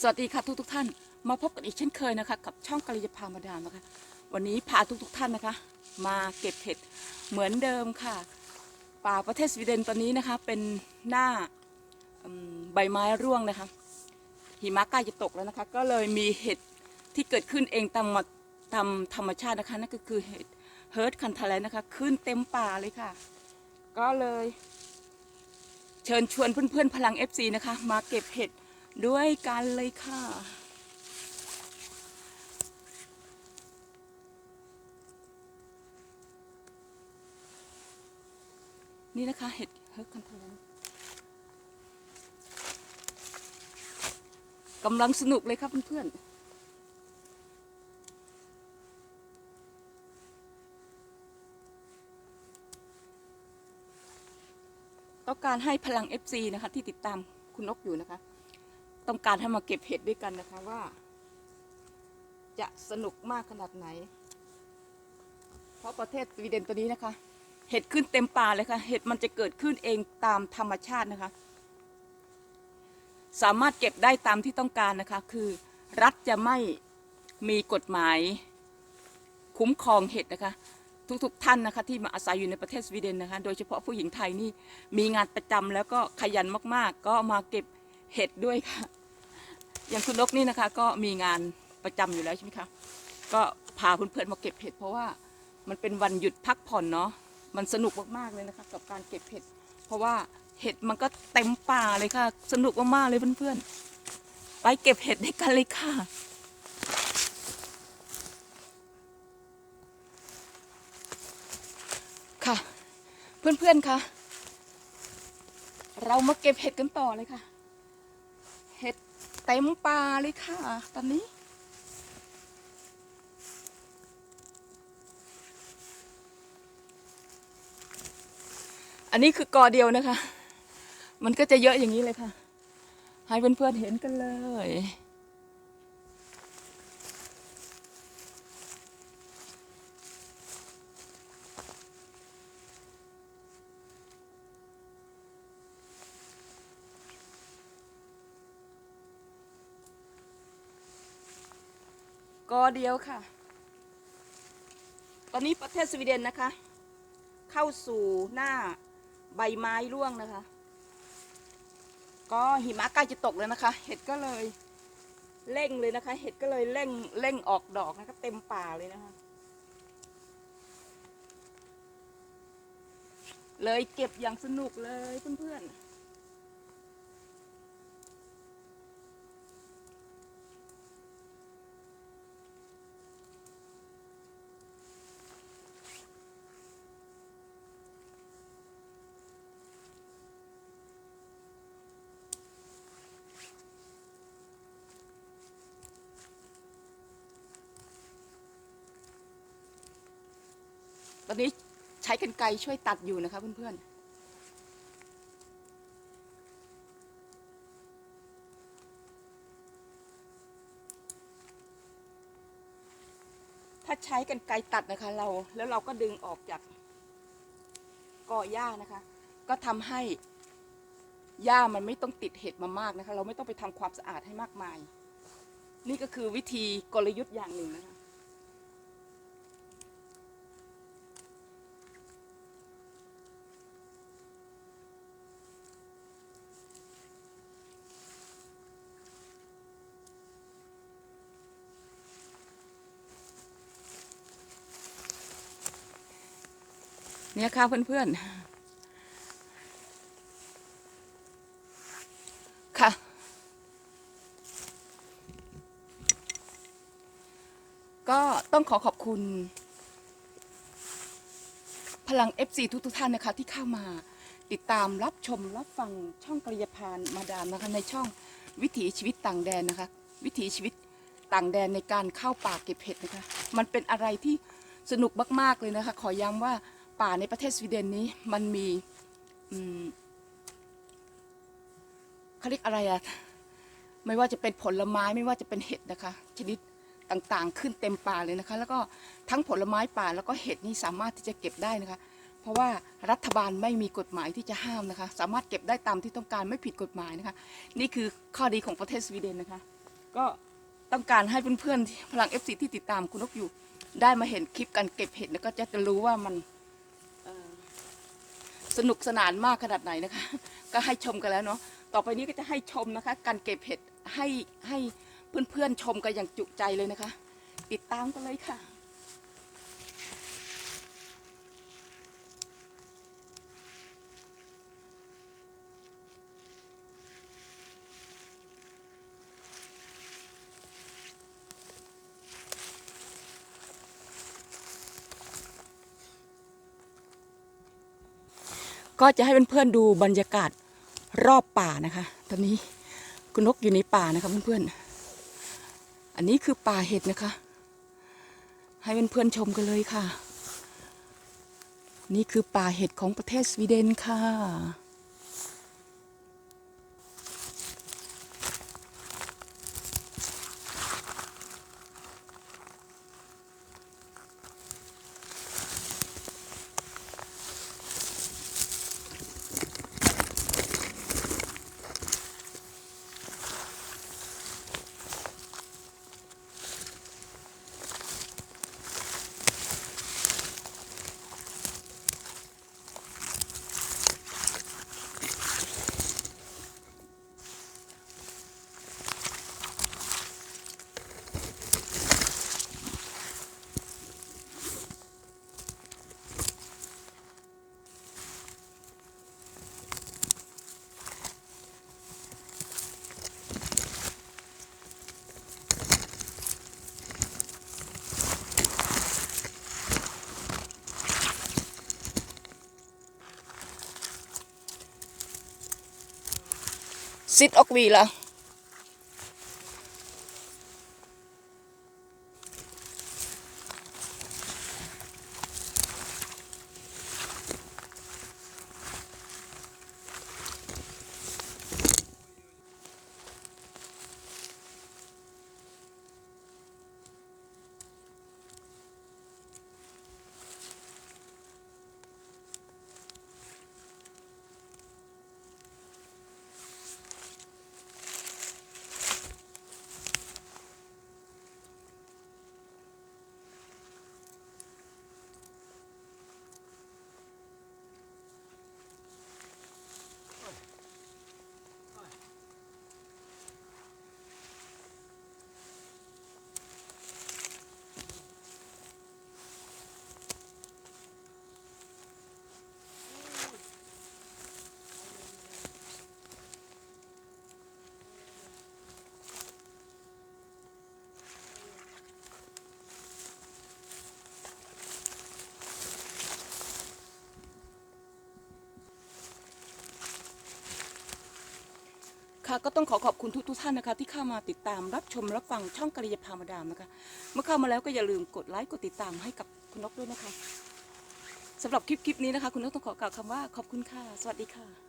สวัสดีค่ะทุกทุกท่าน มาพบกันอีกเช่นเคยนะคะ กับช่องกะลิยาพามาดามนะคะ วันนี้พาทุกทุกท่านนะคะ มาเก็บเห็ดเหมือนเดิมค่ะ ป่าประเทศสวีเดนตอนนี้นะคะ เป็นหน้าใบไม้ร่วงนะคะ หิมะใกล้จะตกแล้วนะคะ ก็เลยมีเห็ดที่เกิดขึ้นเองตามมาตามธรรมชาตินะคะนั่นก็คือเห็ดเฮิร์ตคันทาแลนนะคะ ขึ้นเต็มป่าเลยค่ะ ก็เลย เชิญชวนเพื่อนๆพลัง FC นะคะ มาเก็บเห็ด ด้วยกันเลยค่ะ นี่นะคะเห็ดเฮิร์กคันทนกำลังสนุกเลยครับเพื่อนๆต้องการให้พลัง FC นะคะ ที่ติดตามคุณนกอยู่นะคะ ต้องการให้มาเก็บเห็ดด้วยกันนะคะว่า จะสนุกมากขนาดไหน เพราะประเทศสวีเดนตัวนี้นะคะ เห็ดขึ้นเต็มป่าเลยค่ะ เห็ดมันจะเกิดขึ้นเองตามธรรมชาตินะคะ สามารถเก็บได้ตามที่ต้องการนะคะ คือรัฐจะไม่มีกฎหมายคุ้มครองเห็ดนะคะ ทุกๆท่านนะคะ ที่มาอาศัยอยู่ในประเทศสวีเดนนะคะ โดยเฉพาะผู้หญิงไทยนี่มีงานประจำแล้วก็ขยันมากๆ ก็มาเก็บเห็ดด้วยค่ะ อย่างคุณนกนี่นะคะ ก็มีงานประจำอยู่แล้วใช่ไหมคะก็พาเพื่อนๆมาเก็บเห็ดเพราะว่ามันเป็นวันหยุดพักผ่อนเนาะมันสนุกมากๆเลยนะคะ กับการเก็บเห็ด เพราะว่าเห็ดมันก็เต็มป่าเลยค่ะ สนุกมากๆเลยเพื่อนๆไปเก็บเห็ดด้วยกันเลยค่ะค่ะ เพื่อนๆคะเรามาเก็บเห็ดกันต่อเลยค่ะ เห็ด เต็มป่าเลยค่ะ ตอนนี้ อันนี้คือกอเดียวนะคะ มันก็จะเยอะอย่างนี้เลยค่ะ ให้เพื่อนๆเห็นกันเลย กอเดียวค่ะ ตอนนี้ประเทศสวีเดนนะคะ เข้าสู่หน้าใบไม้ร่วงนะคะ ก็หิมะใกล้จะตกแล้วนะคะ เห็ดก็เลยเร่งเลยนะคะ เห็ดก็เลยเร่งเร่งออกดอกนะคะเต็มป่าเลยนะคะ เลยเก็บอย่างสนุกเลยเพื่อนๆ อนนี้ใช้กันไกรช่วยตัดอยู่นะคะเพื่อนๆ ถ้าใช้กันไกรตัดนะคะ เราแล้วเราก็ดึงออกจากกอหญ้านะคะ ก็ทำให้หญ้ามันไม่ต้องติดเห็ดมามากนะคะ เราไม่ต้องไปทำความสะอาดให้มากมาย นี่ก็คือวิธีกลยุทธ์อย่างหนึ่งนะคะ เนี่ยค่ะเพื่อนๆ ค่ะ ก็ต้องขอขอบคุณ พลัง FC ทุกทุกท่านนะคะ ที่เข้ามาติดตามรับชมรับฟังช่องกริยาพานมาดามนะคะในช่องวิถีชีวิตต่างแดนนะคะ วิถีชีวิตต่างแดนในการเข้าป่าเก็บเห็ดนะคะ มันเป็นอะไรที่สนุกมากๆเลยนะคะ ขอย้ำว่า ป่าในประเทศสวีเดนนี้มันมีอืมเขาเรียกอะไรอะไม่ว่าจะเป็นผลไม้ไม่ว่าจะเป็นเห็ดนะคะ ชนิดต่างๆ ขึ้นเต็มป่าเลยนะคะ แล้วก็ทั้งผลไม้ป่าแล้วก็เห็ดนี่สามารถที่จะเก็บได้นะคะ เพราะว่ารัฐบาลไม่มีกฎหมายที่จะห้ามนะคะ สามารถเก็บได้ตามที่ต้องการไม่ผิดกฎหมายนะคะ นี่คือข้อดีของประเทศสวีเดนนะคะ ก็ต้องการให้เพื่อนๆพลัง FC ที่ติดตามคุณนกอยู่ ได้มาเห็นคลิปการเก็บเห็ดแล้วก็จะจะรู้ว่ามัน สนุกสนานมากขนาดไหนนะคะ ก็ให้ชมกันแล้วเนาะต่อไปนี้ก็จะให้ชมนะคะ การเก็บเห็ดให้ให้เพื่อนๆชมกันอย่างจุใจเลยนะคะ ติดตามกันเลยค่ะ ก็จะให้เพื่อนๆดูบรรยากาศรอบป่านะคะ ตอนนี้คุณนกอยู่ในป่านะคะเพื่อนๆ อันนี้คือป่าเห็ดนะคะ ให้เพื่อนๆชมกันเลยค่ะ นี่คือป่าเห็ดของประเทศสวีเดนค่ะ ซิดออ นะคะก็ต้องขอขอบคุณทุกทุกท่านนะคะ ที่เข้ามาติดตามรับชมรับฟังช่องกริยาพามาดามนะคะ เมื่อเข้ามาแล้วก็อย่าลืมกดไลค์กดติดตามให้กับคุณนกด้วยนะคะสำหรับคลิปคลิปนี้นะคะ คุณนกต้องขอกล่าวคำว่าขอบคุณค่ะ สวัสดีค่ะ